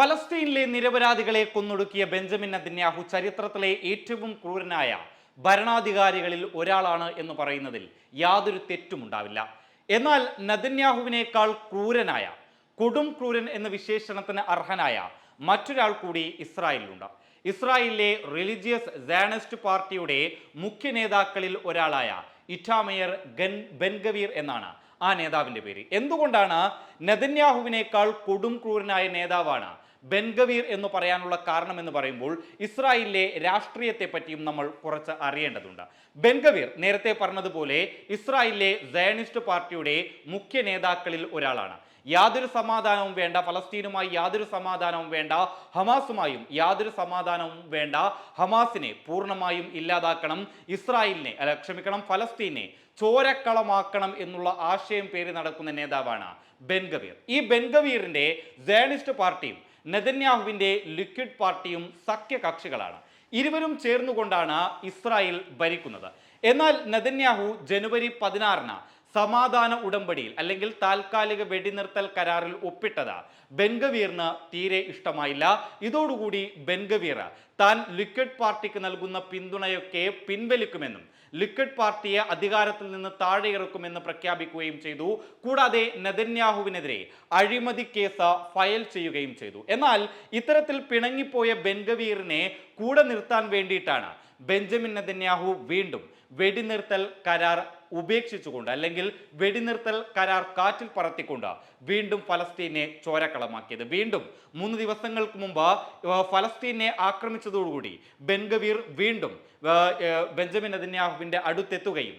ഫലസ്തീനിലെ നിരപരാധികളെ കൊന്നൊടുക്കിയ Benjamin Netanyahu ചരിത്രത്തിലെ ഏറ്റവും ക്രൂരനായ ഭരണാധികാരികളിൽ ഒരാളാണ് എന്ന് പറയുന്നതിൽ യാതൊരു തെറ്റും ഉണ്ടാവില്ല. എന്നാൽ നദന്യാഹുവിനേക്കാൾ ക്രൂരനായ കൊടും ക്രൂരൻ എന്ന വിശേഷണത്തിന് അർഹനായ മറ്റൊരാൾ കൂടി ഇസ്രായേലിലുണ്ട്. ഇസ്രായേലിലെ റിലിജിയസ് സാനസ്റ്റ് പാർട്ടിയുടെ മുഖ്യ നേതാക്കളിൽ ഒരാളായ ഇറ്റാമയർ ഗൻ ബെൻഗവീർ എന്നാണ് ആ നേതാവിന്റെ പേര്. എന്തുകൊണ്ടാണ് നദന്യാഹുവിനേക്കാൾ കൊടും ക്രൂരനായ നേതാവാണ് ബെൻഗവീർ എന്ന് പറയാനുള്ള കാരണം എന്ന് പറയുമ്പോൾ ഇസ്രായേലിലെ രാഷ്ട്രീയത്തെ പറ്റിയും നമ്മൾ കുറച്ച് അറിയേണ്ടതുണ്ട്. ബെൻഗവീർ നേരത്തെ പറഞ്ഞതുപോലെ ഇസ്രായേലിലെ സയണിസ്റ്റ് പാർട്ടിയുടെ മുഖ്യ നേതാക്കളിൽ ഒരാളാണ്. യാതൊരു സമാധാനവും വേണ്ട ഫലസ്തീനുമായി യാതൊരു സമാധാനവും വേണ്ട ഹമാസുമായും യാതൊരു സമാധാനവും വേണ്ട ഹമാസിനെ പൂർണമായും ഇല്ലാതാക്കണം ഇസ്രായേലിനെ അല്ല ക്ഷമിക്കണം ഫലസ്തീനെ ചോരക്കളമാക്കണം എന്നുള്ള ആശയം പേര് നടക്കുന്ന നേതാവാണ് ബെൻഗവീർ. ഈ ബെൻഗവീറിന്റെ സയണിസ്റ്റ് പാർട്ടിയും നെതന്യാഹുവിന്റെ ലിക്വിഡ് പാർട്ടിയും സഖ്യകക്ഷികളാണ്. ഇരുവരും ചേർന്നുകൊണ്ടാണ് ഇസ്രായേൽ ഭരിക്കുന്നത്. എന്നാൽ നെതന്യാഹു ജനുവരി പതിനാറിന് സമാധാന ഉടമ്പടിയിൽ അല്ലെങ്കിൽ താൽക്കാലിക വെടിനിർത്തൽ കരാറിൽ ഒപ്പിട്ടത്. ബെൻഗവീറിന് തീരെ ഇഷ്ടമായില്ല. ഇതോടുകൂടി ബെൻഗവീർ താൻ ലിക്വിഡ് പാർട്ടിക്ക് നൽകുന്ന പിന്തുണയൊക്കെ പിൻവലിക്കുമെന്നും ലിക്വിഡ് പാർട്ടിയെ അധികാരത്തിൽ നിന്ന് താഴെ ഇറക്കുമെന്ന് പ്രഖ്യാപിക്കുകയും ചെയ്തു. കൂടാതെ നെതന്യാഹുവിനെതിരെ അഴിമതി കേസ് ഫയൽ ചെയ്യുകയും ചെയ്തു. എന്നാൽ ഇത്തരത്തിൽ പിണങ്ങിപ്പോയ ബെൻഗവീറിനെ കൂടെ നിർത്താൻ വേണ്ടിയിട്ടാണ് ബെഞ്ചമിൻ നെതന്യാഹു വീണ്ടും വെടിനിർത്തൽ കരാർ ഉപേക്ഷിച്ചുകൊണ്ട് അല്ലെങ്കിൽ വെടിനിർത്തൽ കരാർ കാറ്റിൽ പറത്തിക്കൊണ്ട് വീണ്ടും ഫലസ്തീനെ ചോരക്കളമാക്കിയത്. വീണ്ടും മൂന്ന് ദിവസങ്ങൾക്ക് മുമ്പ് ഫലസ്തീനെ ആക്രമിച്ചതോടുകൂടി ബെൻഗവീർ വീണ്ടും ബെഞ്ചമിൻ നെതന്യാഹുവിന്റെ അടുത്തെത്തുകയും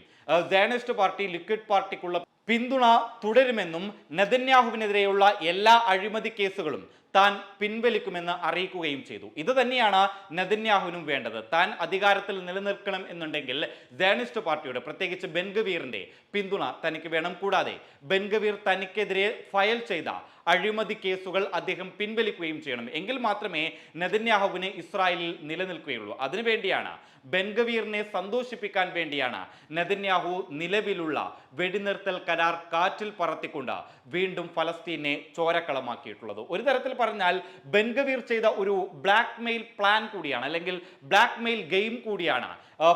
സയനിസ്റ്റ് പാർട്ടി ലിക്വിഡ് പാർട്ടിക്കുള്ള പിന്തുണ തുടരുമെന്നും നെതന്യാഹുവിനെതിരെയുള്ള എല്ലാ അഴിമതി കേസുകളും താൻ പിൻവലിക്കുമെന്ന് അറിയിക്കുകയും ചെയ്തു. ഇത് തന്നെയാണ് നെതന്യാഹുവിനും വേണ്ടത്. താൻ അധികാരത്തിൽ നിലനിൽക്കണം എന്നുണ്ടെങ്കിൽ സയനിസ്റ്റ് പാർട്ടിയുടെ പ്രത്യേകിച്ച് ബെൻഗവീറിന്റെ പിന്തുണ തനിക്ക് വേണം. കൂടാതെ ബെൻഗവീർ തനിക്കെതിരെ ഫയൽ ചെയ്ത അഴിമതി കേസുകൾ അദ്ദേഹം പിൻവലിക്കുകയും ചെയ്യണം. എങ്കിൽ മാത്രമേ നെതന്യാഹുവിന് ഇസ്രായേലിൽ നിലനിൽക്കുകയുള്ളൂ. അതിനുവേണ്ടിയാണ് ബെൻഗവീറിനെ സന്തോഷിപ്പിക്കാൻ വേണ്ടിയാണ് നെതന്യാഹു നിലവിലുള്ള വെടിനിർത്തൽ കരാർ കാറ്റിൽ പറത്തിക്കൊണ്ട് വീണ്ടും ഫലസ്തീനെ ചോരക്കളമാക്കിയിട്ടുള്ളത്. ഒരു തരത്തിൽ പറഞ്ഞാൽ ബെൻഗവീർ ചെയ്ത ഒരു ബ്ലാക്ക് മെയിൽ പ്ലാൻ കൂടിയാണ് അല്ലെങ്കിൽ ബ്ലാക്ക് മെയിൽ ഗെയിം കൂടിയാണ്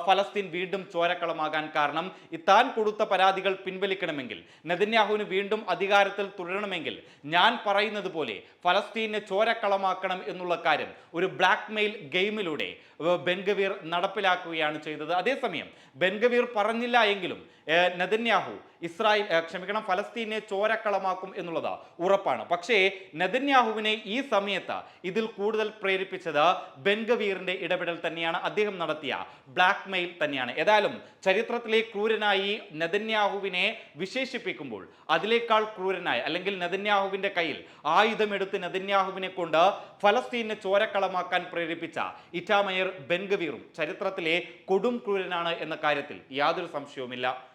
ഫലസ്തീൻ വീണ്ടും ചോരക്കളമാകാൻ കാരണം താൻ കൊടുത്ത പരാതികൾ പിൻവലിക്കണമെങ്കിൽ നെതന്യാഹുവിന് വീണ്ടും അധികാരത്തിൽ തുടരണമെങ്കിൽ ഞാൻ പറയുന്നത് പോലെ ഫലസ്തീനെ ചോരക്കളമാക്കണം എന്നുള്ള കാര്യം ഒരു ബ്ലാക്ക് മെയിൽ ഗെയിമിലൂടെ ബെൻഗവീർ നടപ്പിലാക്കുകയാണ് ചെയ്തത്. അതേസമയം ബെൻഗവീർ പറഞ്ഞില്ല എങ്കിലും നെതന്യാഹു ഇസ്രായേൽ ക്ഷമിക്കണം ഫലസ്തീനെ ചോരക്കളമാക്കും എന്നുള്ളത് ഉറപ്പാണ്. പക്ഷേ നെതന്യാഹുവിനെ ഈ സമയത്ത് ഇതിൽ കൂടുതൽ പ്രേരിപ്പിച്ചത് ബെൻഗവീറിന്റെ ഇടപെടൽ തന്നെയാണ്. അദ്ദേഹം നടത്തിയ ബ്ലാക്ക് മെയിൽ തന്നെയാണ്. ഏതായാലും ചരിത്രത്തിലെ ക്രൂരനായി നെതന്യാഹുവിനെ വിശേഷിപ്പിക്കുമ്പോൾ അതിലേക്കാൾ ക്രൂരനായി അല്ലെങ്കിൽ നെതന്യാഹുവിന്റെ കയ്യിൽ ആയുധമെടുത്ത് നെതന്യാഹുവിനെ കൊണ്ട് ഫലസ്തീനെ ചോരക്കളമാക്കാൻ പ്രേരിപ്പിച്ച ഇറ്റാമയർ ബെൻഗവീറും ചരിത്രത്തിലെ കൊടും ക്രൂരനാണ് എന്ന കാര്യത്തിൽ യാതൊരു സംശയവുമില്ല.